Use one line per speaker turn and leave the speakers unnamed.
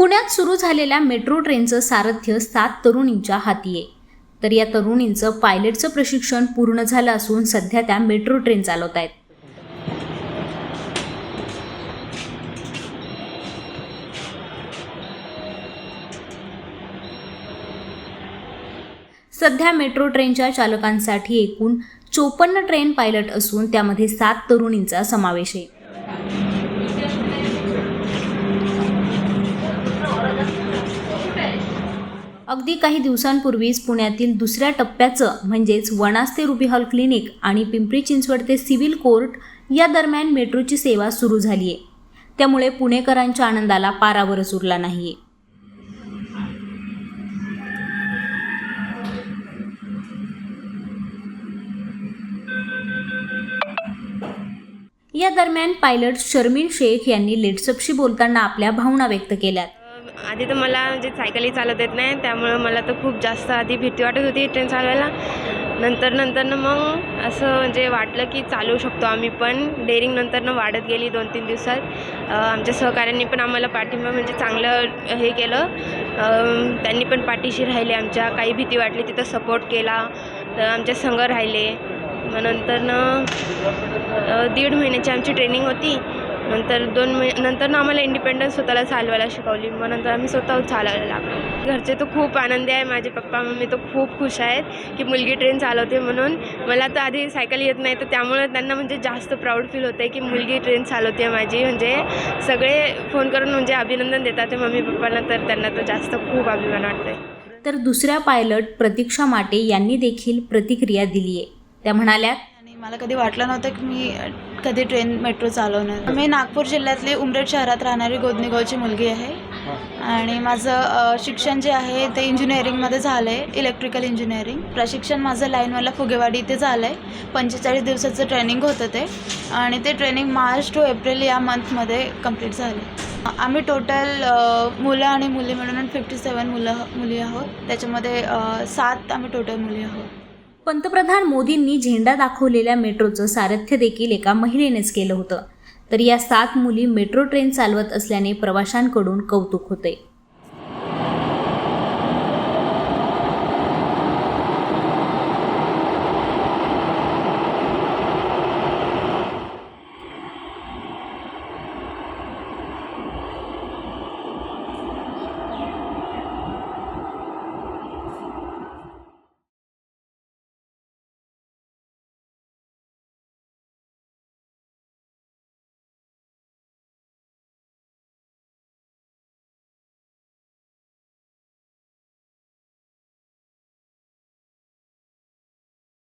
पुण्यात सुरू झालेल्या मेट्रो ट्रेनचं सारथ्य सात तरुणींच्या हाती आहे. तर या तरुणींचं पायलटचं प्रशिक्षण पूर्ण झालं असून सध्या त्या मेट्रो ट्रेन चालवत आहेत. सध्या मेट्रो ट्रेनच्या चालकांसाठी एकूण चोपन्न ट्रेन पायलट असून त्यामध्ये सात तरुणींचा समावेश आहे. अगदी काही दिवसांपूर्वीच पुण्यातील दुसऱ्या टप्प्याचं म्हणजेच वणास ते रुबी हॉल क्लिनिक आणि पिंपरी चिंचवड ते सिव्हिल कोर्ट या दरम्यान मेट्रोची सेवा सुरू झाली आहे त्यामुळे पुणेकरांच्या आनंदाला पारावरच उरला आहे या दरम्यान पायलट शर्मिन शेख यांनी लेट्सअपशी बोलताना आपल्या भावना व्यक्त केल्यात.
आधी तर मला म्हणजे सायकली चालवता येत नाही त्यामुळं मला तर खूप जास्त आधी भीती वाटत होती ट्रेन चालवायला. नंतर नंतरनं मग असं म्हणजे वाटलं की चालवू शकतो आम्ही पण. डेअरिंग नंतरनं वाढत गेली दोन तीन दिवसात. आमच्या सहकाऱ्यांनी पण आम्हाला पाठिंबा म्हणजे चांगलं हे केलं. त्यांनी पण पाठीशी राहिले आमच्या. काही भीती वाटली तिथं सपोर्ट केला. तर आमच्या संघ राहिले. मग नंतरनं दीड महिन्याची आमची ट्रेनिंग होती. नंतर दोन महि नंतर आम्हाला इंडिपेंडन्स स्वतःला चालवायला शिकवली. मग नंतर आम्ही स्वतः चालवायला लागलो. घरचे तर खूप आनंदी आहे. माझे पप्पा मम्मी तर खूप खुश आहेत की मुलगी ट्रेन चालवते म्हणून. मला तर आधी सायकल येत नाही. तर त्यामुळे त्यांना म्हणजे जास्त प्राऊड फील होतं आहे की मुलगी ट्रेन चालवते माझी. म्हणजे सगळे फोन करून म्हणजे अभिनंदन देतात ते मम्मी पप्पांना. तर त्यांना तर जास्त खूप अभिमान वाटतं आहे
तर दुसऱ्या पायलट प्रतीक्षा माटे यांनी देखील प्रतिक्रिया दिली आहे त्या म्हणाल्या
आणि मला कधी वाटलं नव्हतं की मी कधी ट्रेन मेट्रो चालवणार? मी नागपूर जिल्ह्यातली उमरेड शहरात राहणारी गोदनीगावची मुलगी आहे. आणि माझं शिक्षण जे आहे ते इंजिनिअरिंगमध्ये झालं आहे इलेक्ट्रिकल इंजिनिअरिंग. प्रशिक्षण माझं लाईनवाला फुगेवाडी इथे झालं आहे पंचेचाळीस दिवसाचं ट्रेनिंग होतं ते. आणि ते ट्रेनिंग मार्च टू एप्रिल या मंथमध्ये कंप्लीट झाले आम्ही टोटल मुलं आणि मुली मिळून फिफ्टी सेवन मुलं मुली आहोत. त्याच्यामध्ये सात आम्ही टोटल मुली आहोत.
पंतप्रधान मोदींनी झेंडा दाखवलेल्या मेट्रोचं सारथ्य देखील एका महिलेनेच केलं होतं. तर या सात मुली मेट्रो ट्रेन चालवत असल्याने प्रवाशांकडून कौतुक होते.